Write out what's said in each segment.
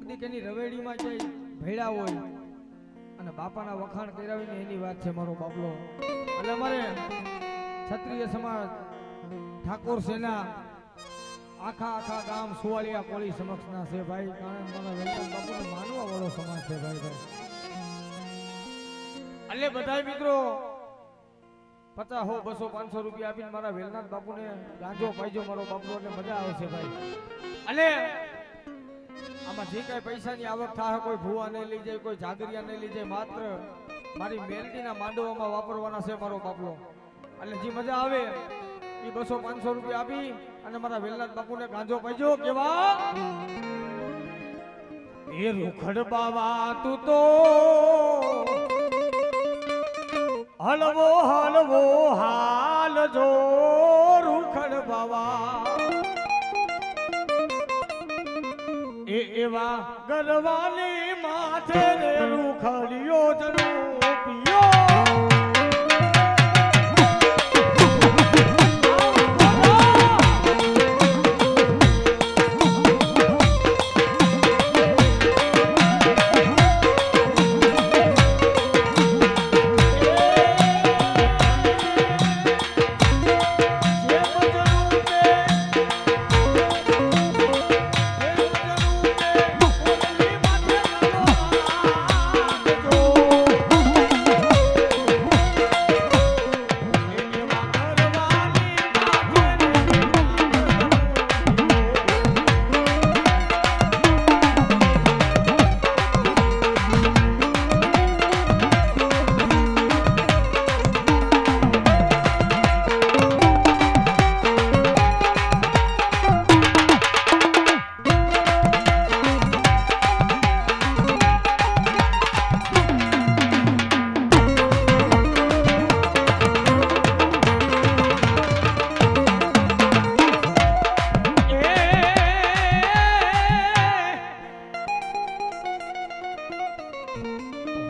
કોક દી કેની રવેડીમાં જઈ ભેળા હોય અને બાપાના વખાણ કરાવીને એની વાત છે મારો બાપલો. એટલે અમારે ક્ષત્રિય સમાજ, ઠાકોર સેના, આખા આખા ગામ સુવાલિયા કોળી સમક્ષના છે ભાઈ. કારણ મને વેલકમ બાપુને માનવા વાળો સમાજ છે ભાઈ ભાઈ. એટલે બધા મિત્રો, પચાસ હો, બસો, પાંચસો રૂપિયા આપીને મારા વેલનાથ બાપુને ગાંજો પાઈજો મારો બાપુ એટલે મજા આવશે ભાઈ. અને આમાં જે કાંઈ પૈસાની આવક થાય કોઈ ભૂવા નહીં લઈ જાય, કોઈ જાગરિયા નહીં લઈ જાય, માત્ર મારી મેલડીના માંડવામાં વાપરવાના છે મારો બાપલો. એટલે જે મજા આવે, એ બસો પાંચસો રૂપિયા આપી અને મારા વેલનાથ બાપુને ગાંજો પાઈજો કેવા? એ રૂખડ બાવા તું તો હલવો હલવો હાલ જો રૂખડ બાવા. એવા ગરવાની માથે રૂખડિયો જનો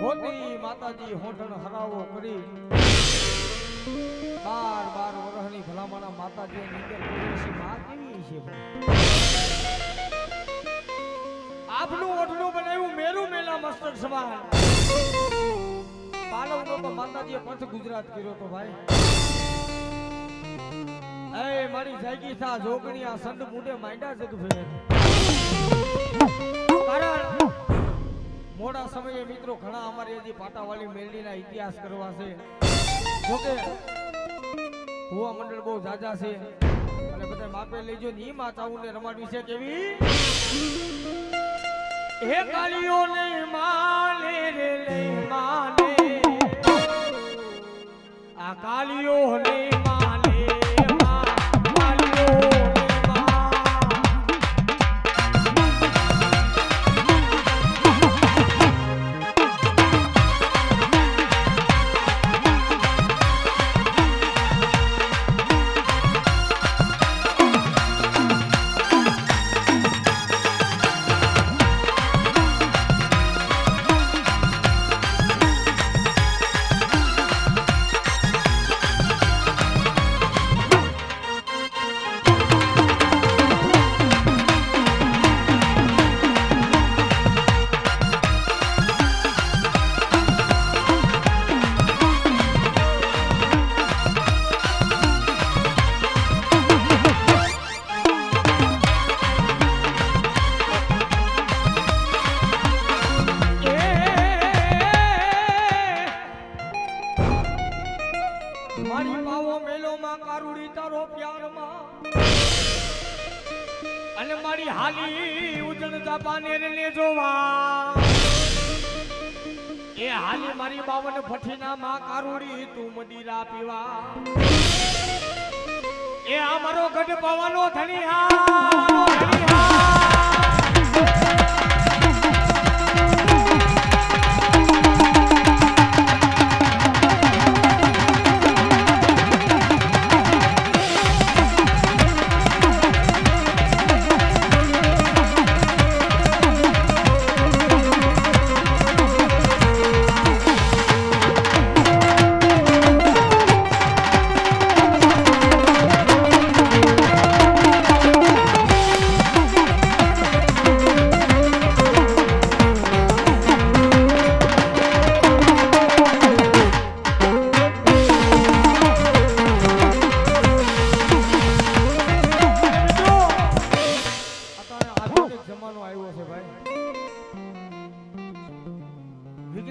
હોતી માતાજી હોઠણ હરાવો કરી. બાર બાર વર્ષની ભલામણા માતાજી પડોશી માં કેવી છે આપનું ઓઠણું બનાવ્યું મેરું મેલા મસ્તક સમાન. પાલવનો તો માતાજીએ પંચ ગુજરાત કર્યો તો ભાઈ. એ મારી જાગી થા જોગણી આ સંત મુંડે માંડ્યા કારણ મોડા સમયે મિત્રો ઘણા અમારી હજી પાટાવાળી મેલડીના ઇતિહાસ કરવા છે. જોકે ભુવા મંડળ બહુ જાજા છે. અને બધા માપે લેજો ની માતાઓને રમાડવી છે કેવી? હે કાળીઓ ને માને રે, લે માને. આ કાળીઓ ને માને મારી હાલી ઉજણ જાપાને ને જોવા. એ હાલી મારી બાવન ભઠ્ઠીના માં કારુડી તું મદીરા પીવા. એ આ મારો ગઢ પવાનો ધણી હા ધણી હા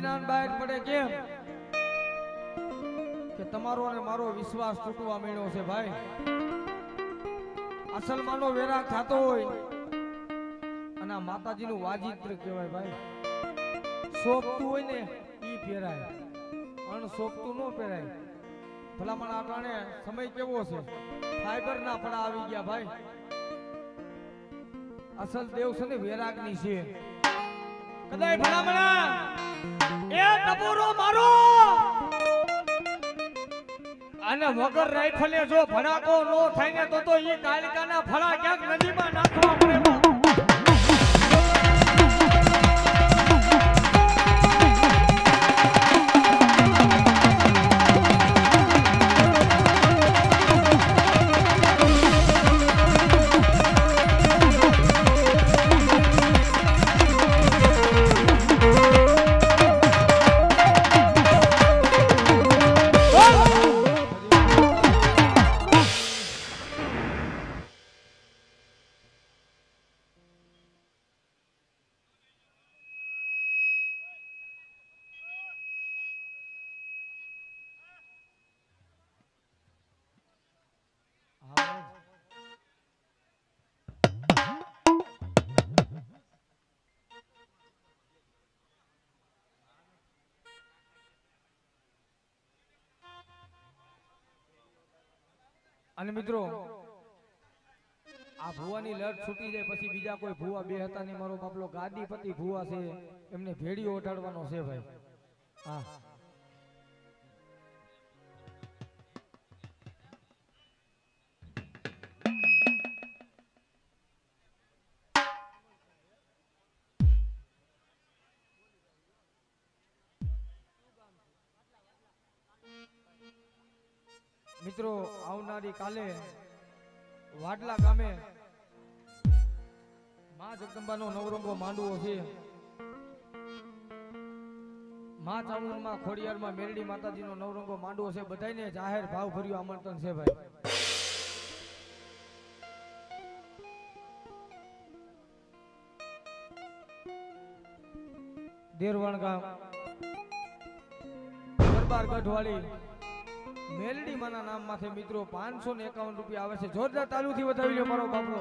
વિજ્ઞાન બહાર પડે કેમ કે તમારો અને મારો વિશ્વાસ તૂટવા મળ્યો છે ભાઈ. અસલ માનો વેરા થતો હોય. અને આ માતાજીનું વાજિત્ર કહેવાય ભાઈ. સોંપતું હોય ને ઈ પહેરાય. અણ સોંપતું ન પહેરાય. ભલામણ આટાણે સમય કેવો છે? ફાઈબર ના પડા આવી ગયા ભાઈ. અસલ દેવ છે ને વેરાગની છે. કદાય ભલામણા? એ ટપુરો મારો! અને વગર રાઈફલે જો ભડાકો નો થાય ને તો તો ઈ કાલિકાના ફળા ક્યાંક નદીમાં નાખવા પડે. અને મિત્રો, આ ભુવાની લટ છૂટી જાય પછી બીજા કોઈ ભુવા બે હતા ને મારો બાપલો ગાદીપતિ ભુવા છે. એમને ભેડીઓ ઓઢાડવાનો છે ભાઈ. હા. મિત્રો આવનારી કાલે વાડલા ગામે મા જગદંબાનો નવરંગો માંડવો છે. મા ચામુંડમાં ખોડિયારમાં મેરડી માતાજીનો નવરંગો માંડવો છે. બધાને જાહેર ભાવ ભર્યું આમંત્રણ છે ભાઈ. દેરવાણ ગામ દરબાર ગઢવાળી મેલડી માના નામમાંથી મિત્રો પાંચસો ને એકાવન રૂપિયા આવે છે. જોરદાર તાલુથી વધાવી લો મારો બાપલો